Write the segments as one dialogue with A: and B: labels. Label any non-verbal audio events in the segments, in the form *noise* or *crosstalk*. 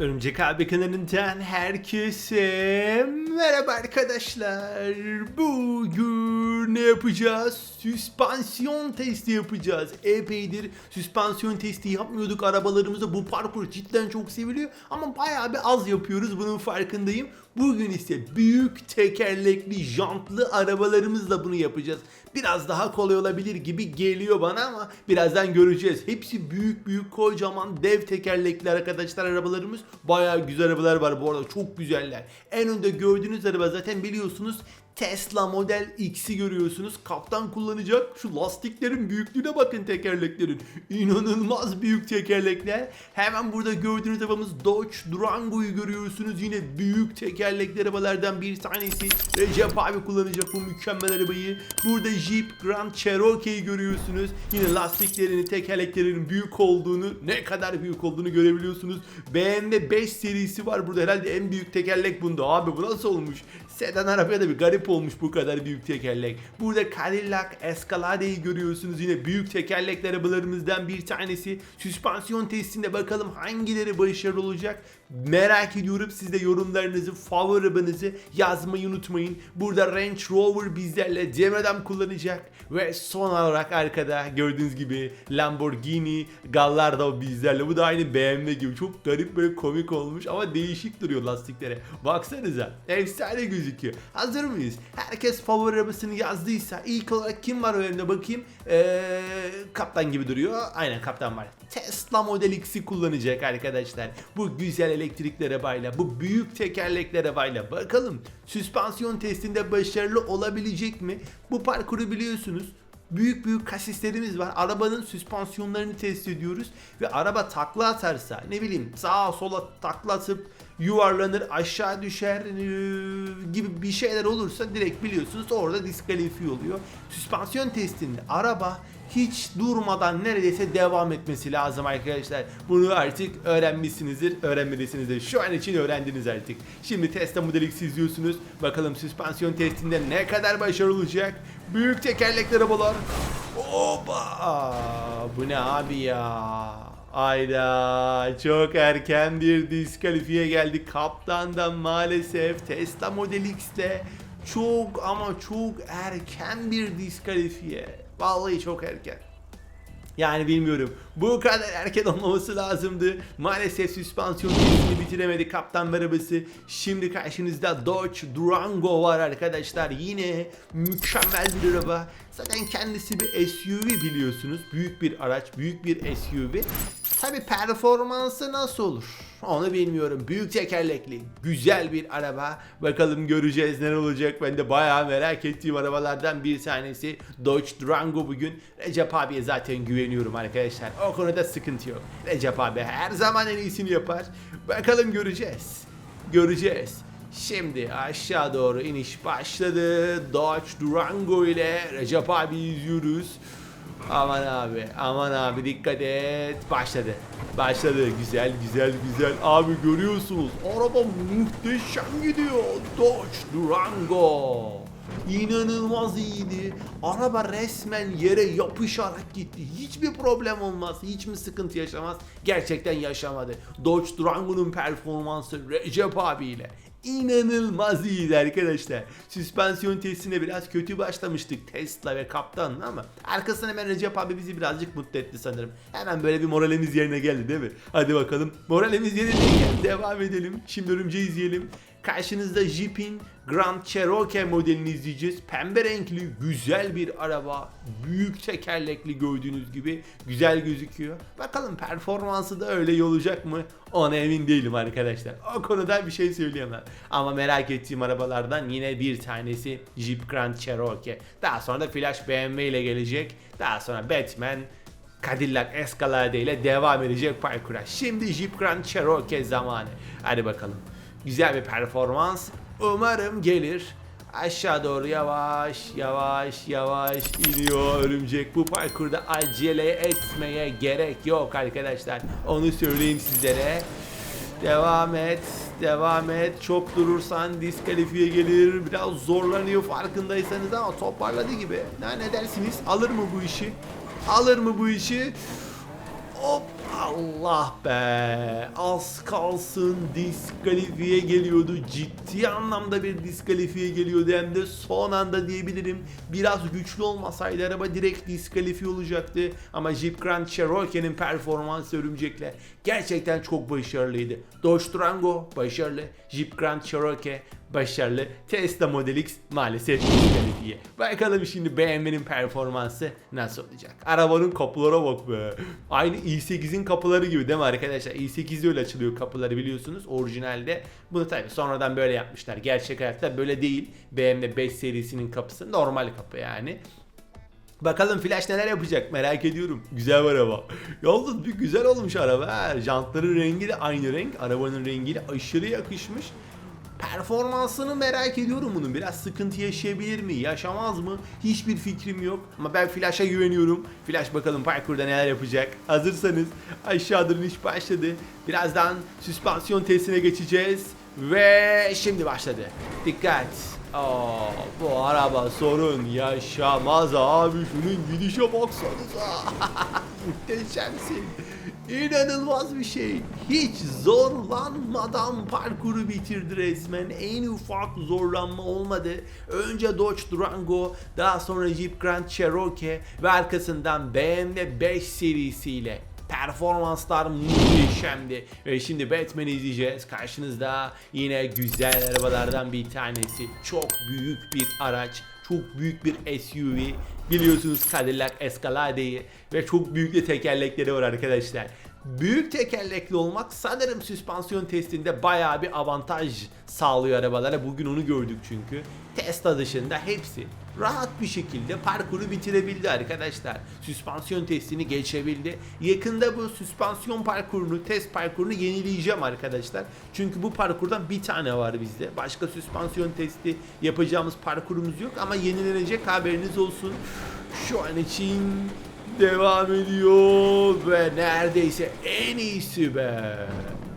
A: Örümcek abi kanalından herkese merhaba arkadaşlar. Bugün ne yapacağız? Süspansiyon testi yapacağız. Epeydir süspansiyon testi yapmıyorduk arabalarımızda. Bu parkur cidden çok seviliyor ama bayağı bir az yapıyoruz bunun farkındayım. Bugün ise büyük tekerlekli jantlı arabalarımızla bunu yapacağız. Biraz daha kolay olabilir gibi geliyor bana ama birazdan göreceğiz. Hepsi büyük büyük kocaman dev tekerlekli arkadaşlar arabalarımız. Bayağı güzel arabalar var bu arada çok güzeller. En önde gördüğünüz araba zaten biliyorsunuz Tesla Model X'i görüyorsunuz. Kaptan kullanacak. Şu lastiklerin büyüklüğüne bakın tekerleklerin. İnanılmaz büyük tekerlekler. Hemen burada gördüğünüz arabamız Dodge Durango'yu görüyorsunuz. Yine büyük tekerlekli arabalardan bir tanesi. Recep abi kullanacak bu mükemmel arabayı. Burada Jeep Grand Cherokee'yi görüyorsunuz. Yine lastiklerini, tekerleklerinin büyük olduğunu, ne kadar büyük olduğunu görebiliyorsunuz. BMW 5 serisi var burada. Herhalde en büyük tekerlek bunda. Abi bu nasıl olmuş? Sedan arabaya da bir garip olmuş bu kadar büyük tekerlek. Burada Cadillac Escalade'yi görüyorsunuz. Yine büyük tekerlekli arabalarımızdan bir tanesi. Süspansiyon testinde bakalım hangileri başarılı olacak. Merak ediyorum. Siz de yorumlarınızı, favori arabanızı yazmayı unutmayın. Burada Range Rover bizlerle Cem kullanacak. Ve son olarak arkada gördüğünüz gibi Lamborghini Gallardo bizlerle. Bu da aynı BMW gibi. Çok garip böyle komik olmuş ama değişik duruyor lastikleri. Baksanıza. Efsane gözüküyor. Hazır mıyız? Herkes favori arabasını yazdıysa ilk olarak kim var önümde bakayım. Ee, kaptan gibi duruyor. Aynen kaptan var. Tesla Model X'i kullanacak arkadaşlar. Bu güzel elektrikli arabayla, bu büyük tekerlekli arabayla. Bakalım süspansiyon testinde başarılı olabilecek mi? Bu parkuru biliyorsunuz büyük büyük kasislerimiz var. Arabanın süspansiyonlarını test ediyoruz ve araba takla atarsa ne bileyim sağa sola takla atıp yuvarlanır aşağı düşer eee, gibi bir şeyler olursa direkt biliyorsunuz orada diskalifiye oluyor. Süspansiyon testinde araba hiç durmadan neredeyse devam etmesi lazım arkadaşlar. Bunu artık öğrenmişsinizdir, öğrenmedisinizdir. Şu an için öğrendiniz artık. Şimdi Tesla Model X izliyorsunuz. Bakalım süspansiyon testinde ne kadar başarılı olacak. Büyük tekerlekli arabalar. Oba! Bu ne abi ya? Ayda çok erken bir diskalifiye geldi. Kaptan da maalesef Tesla Model X'te çok ama çok erken bir diskalifiye. Vallahi çok erken. Yani bilmiyorum. Bu kadar erken olmaması lazımdı. Maalesef süspansiyon testini bitiremedi kaptan arabası. Şimdi karşınızda Dodge Durango var arkadaşlar. Yine mükemmel bir araba. Zaten kendisi bir SUV biliyorsunuz. Büyük bir araç, büyük bir SUV. Tabi performansı nasıl olur? Onu bilmiyorum. Büyük tekerlekli, güzel bir araba. Bakalım göreceğiz neler olacak. Ben de bayağı merak ettiğim arabalardan bir tanesi Dodge Durango bugün. Recep abiye zaten güveniyorum arkadaşlar. O konuda sıkıntı yok. Recep abi her zaman en iyisini yapar. Bakalım göreceğiz. Göreceğiz. Şimdi aşağı doğru iniş başladı. Dodge Durango ile Recep abi izliyoruz. Aman abi, aman abi dikkat et. Başladı. Başladı. Güzel, güzel, güzel. Abi görüyorsunuz. Araba muhteşem gidiyor. Dodge Durango. İnanılmaz iyiydi. Araba resmen yere yapışarak gitti. Hiçbir problem olmaz. Hiç mi sıkıntı yaşamaz? Gerçekten yaşamadı. Dodge Durango'nun performansı Recep abiyle inanılmaz iyiydi arkadaşlar. Süspansiyon testine biraz kötü başlamıştık Tesla ve kaptanla ama arkasından hemen Recep abi bizi birazcık mutlu etti sanırım. Hemen böyle bir moralimiz yerine geldi değil mi? Hadi bakalım moralimiz yerine geldi. Devam edelim. Şimdi örümceği izleyelim. Karşınızda Jeep'in Grand Cherokee modelini izleyeceğiz. Pembe renkli güzel bir araba. Büyük tekerlekli gördüğünüz gibi güzel gözüküyor. Bakalım performansı da öyle olacak mı? Ona emin değilim arkadaşlar. O konuda bir şey söyleyemem. Ama merak ettiğim arabalardan yine bir tanesi Jeep Grand Cherokee. Daha sonra da Flash BMW ile gelecek. Daha sonra Batman Cadillac Escalade ile devam edecek parkura. Şimdi Jeep Grand Cherokee zamanı. Hadi bakalım. Güzel bir performans. Umarım gelir. Aşağı doğru yavaş yavaş yavaş iniyor örümcek. Bu parkurda acele etmeye gerek yok arkadaşlar. Onu söyleyeyim sizlere. Devam et, devam et. Çok durursan diskalifiye gelir. Biraz zorlanıyor farkındaysanız ama toparladı gibi. Ne, ne dersiniz? Alır mı bu işi? Alır mı bu işi? Hop Allah be. Az kalsın diskalifiye geliyordu. Ciddi anlamda bir diskalifiye geliyordu. Hem de son anda diyebilirim. Biraz güçlü olmasaydı araba direkt diskalifiye olacaktı. Ama Jeep Grand Cherokee'nin performansı örümcekle gerçekten çok başarılıydı. Dodge Durango başarılı. Jeep Grand Cherokee başarılı. Tesla Model X maalesef diskalifiye. Bakalım şimdi BMW'nin performansı nasıl olacak? Arabanın kapılara bak be. Aynı i8'in kapıları gibi değil mi arkadaşlar? i8'de öyle açılıyor kapıları biliyorsunuz orijinalde. Bunu tabii sonradan böyle yapmışlar. Gerçek hayatta böyle değil. BMW 5 serisinin kapısı normal kapı yani. Bakalım Flash neler yapacak merak ediyorum. Güzel bir araba. Yalnız bir güzel olmuş araba. Jantların rengi de aynı renk. Arabanın rengiyle aşırı yakışmış. Performansını merak ediyorum bunun. Biraz sıkıntı yaşayabilir mi? Yaşamaz mı? Hiçbir fikrim yok. Ama ben Flash'a güveniyorum. Flash bakalım parkurda neler yapacak. Hazırsanız aşağıdır iş başladı. Birazdan süspansiyon testine geçeceğiz. Ve şimdi başladı. Dikkat. Aa, bu araba sorun yaşamaz abi. Şunun gidişe baksanıza. *laughs* Muhteşemsin. İnanılmaz bir şey. Hiç zorlanmadan parkuru bitirdi resmen. En ufak zorlanma olmadı. Önce Dodge Durango, daha sonra Jeep Grand Cherokee ve arkasından BMW 5 serisiyle performanslar muhteşemdi. Ve şimdi Batman'i izleyeceğiz. Karşınızda yine güzel arabalardan bir tanesi. Çok büyük bir araç. Çok büyük bir SUV. Biliyorsunuz Cadillac Escalade'yi ve çok büyük de tekerlekleri var arkadaşlar. Büyük tekerlekli olmak sanırım süspansiyon testinde bayağı bir avantaj sağlıyor arabalara. Bugün onu gördük çünkü. Tesla dışında hepsi rahat bir şekilde parkuru bitirebildi arkadaşlar. Süspansiyon testini geçebildi. Yakında bu süspansiyon parkurunu, test parkurunu yenileyeceğim arkadaşlar. Çünkü bu parkurdan bir tane var bizde. Başka süspansiyon testi yapacağımız parkurumuz yok ama yenilenecek haberiniz olsun. Şu an için devam ediyor ve neredeyse en iyisi be.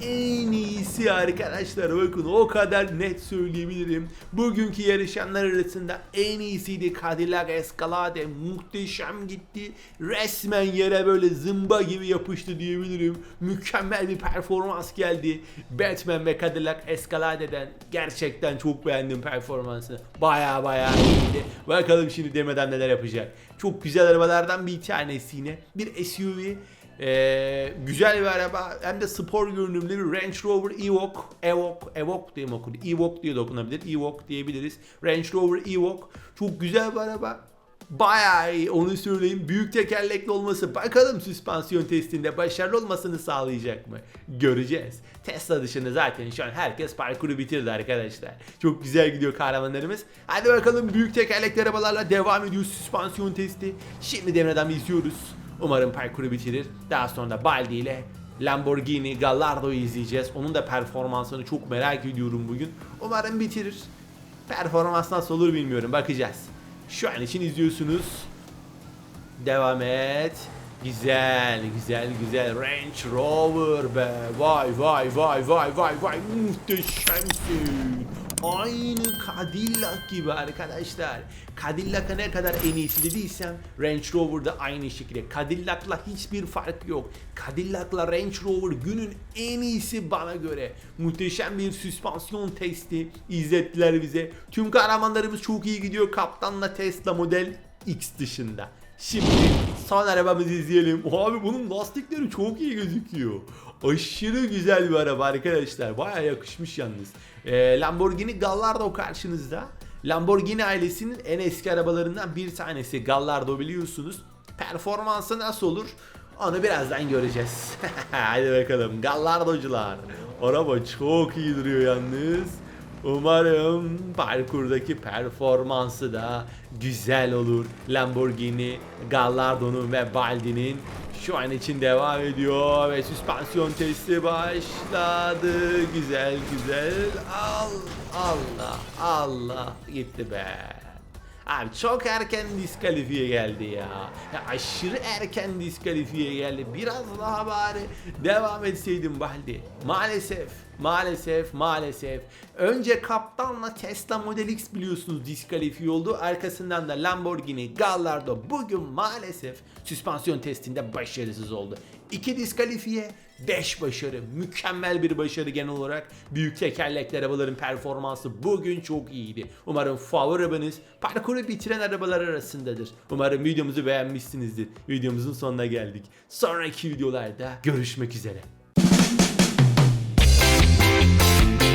A: En iyisi arkadaşlar bakın o kadar net söyleyebilirim. Bugünkü yarışanlar arasında en iyisiydi Cadillac Escalade muhteşem gitti. Resmen yere böyle zımba gibi yapıştı diyebilirim. Mükemmel bir performans geldi. Batman ve Cadillac Escalade'den gerçekten çok beğendim performansını. Baya baya iyiydi. Bakalım şimdi demeden neler yapacak. Çok güzel arabalardan bir tanesi yine. Bir SUV. Ee, güzel bir araba hem de spor görünümlü bir Range Rover Evoque Evoque Evoque diye mi okunur? Evoque diye de okunabilir. Evoque diyebiliriz. Range Rover Evoque çok güzel bir araba. Bayağı iyi onu söyleyeyim. Büyük tekerlekli olması bakalım süspansiyon testinde başarılı olmasını sağlayacak mı? Göreceğiz. Tesla dışında zaten şu an herkes parkuru bitirdi arkadaşlar. Çok güzel gidiyor kahramanlarımız. Hadi bakalım büyük tekerlekli arabalarla devam ediyor süspansiyon testi. Şimdi devreden izliyoruz. Umarım parkuru bitirir. Daha sonra da Baldi ile Lamborghini Gallardo'yu izleyeceğiz. Onun da performansını çok merak ediyorum bugün. Umarım bitirir. Performans nasıl olur bilmiyorum. Bakacağız. Şu an için izliyorsunuz. Devam et. Güzel, güzel, güzel. Range Rover be. Vay vay vay vay vay vay. Muhteşemsin. Aynı Cadillac gibi arkadaşlar. Cadillac'a ne kadar en iyisi dediysem Range Rover'da aynı şekilde. Cadillac'la hiçbir fark yok. Cadillac'la Range Rover günün en iyisi bana göre. Muhteşem bir süspansiyon testi izlettiler bize. Tüm kahramanlarımız çok iyi gidiyor. Kaptanla Tesla Model X dışında. Şimdi son arabamızı izleyelim. Abi bunun lastikleri çok iyi gözüküyor. Aşırı güzel bir araba arkadaşlar. Baya yakışmış yalnız. Ee, Lamborghini Gallardo karşınızda. Lamborghini ailesinin en eski arabalarından bir tanesi Gallardo biliyorsunuz. Performansı nasıl olur? Onu birazdan göreceğiz. *laughs* Hadi bakalım Gallardocular. Araba çok iyi duruyor yalnız. Umarım parkurdaki performansı da güzel olur. Lamborghini, Gallardo'nun ve Baldi'nin şu an için devam ediyor ve süspansiyon testi başladı. Güzel güzel. Al, Allah Allah gitti be. Abi çok erken diskalifiye geldi ya. ya. Aşırı erken diskalifiye geldi. Biraz daha bari devam etseydim Baldi. Maalesef Maalesef maalesef. Önce kaptanla Tesla Model X biliyorsunuz diskalifiye oldu. Arkasından da Lamborghini Gallardo bugün maalesef süspansiyon testinde başarısız oldu. 2 diskalifiye 5 başarı. Mükemmel bir başarı genel olarak. Büyük tekerlekli arabaların performansı bugün çok iyiydi. Umarım favori arabanız parkuru bitiren arabalar arasındadır. Umarım videomuzu beğenmişsinizdir. Videomuzun sonuna geldik. Sonraki videolarda görüşmek üzere. Thank you.